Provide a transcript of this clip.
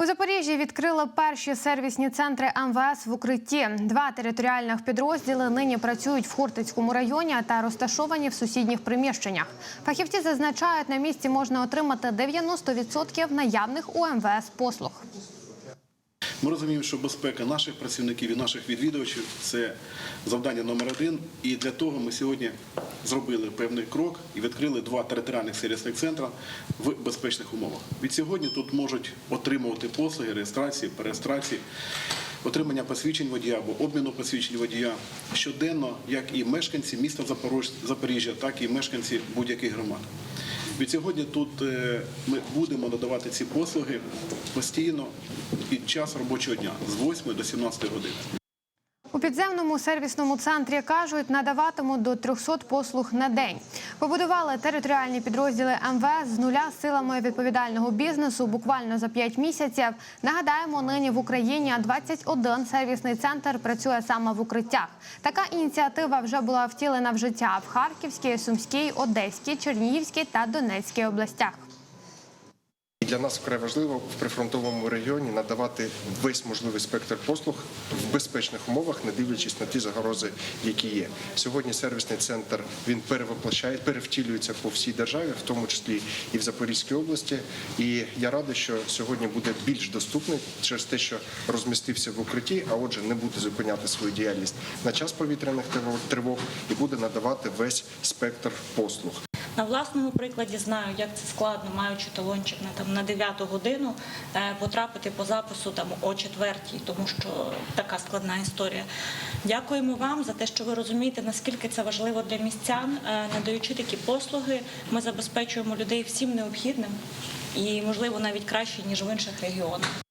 У Запоріжжі відкрили перші сервісні центри МВС в укритті. Два територіальних підрозділи нині працюють в Хортицькому районі та розташовані в сусідніх приміщеннях. Фахівці зазначають, на місці можна отримати 90% наявних у МВС послуг. Ми розуміємо, що безпека наших працівників і наших відвідувачів це завдання номер один. І для того ми сьогодні зробили певний крок і відкрили два територіальних сервісних центри в безпечних умовах. Від сьогодні тут можуть отримувати послуги реєстрації, перереєстрації, отримання посвідчень водія або обміну посвідчень водія щоденно, як і мешканці міста Запоріжжя, так і мешканці будь-яких громад. Від сьогодні тут е, ми будемо надавати ці послуги постійно під час робочого дня з 8 до 17 години. У підземному сервісному центрі кажуть, надаватимуть до 300 послуг на день. Побудували територіальні підрозділи МВС з нуля силами відповідального бізнесу буквально за 5 місяців. Нагадаємо, нині в Україні 21 сервісний центр працює саме в укриттях. Така ініціатива вже була втілена в життя в Харківській, Сумській, Одеській, Чернігівській та Донецькій областях. Для нас вкрай важливо в прифронтовому регіоні надавати весь можливий спектр послуг в безпечних умовах, не дивлячись на ті загрози, які є. Сьогодні сервісний центр він перевоплощає, перевтілюється по всій державі, в тому числі і в Запорізькій області. І я радий, що сьогодні буде більш доступний через те, що розмістився в укритті, а отже, не буде зупиняти свою діяльність на час повітряних тривог і буде надавати весь спектр послуг. На власному прикладі знаю, як це складно, маючи талончик на там на 9 годину, е, потрапити по запису там о 4, тому що така складна історія. Дякуємо вам за те, що ви розумієте, наскільки це важливо для містян. Е, Надаючи такі послуги, ми забезпечуємо людей всім необхідним і, можливо, навіть краще ніж в інших регіонах.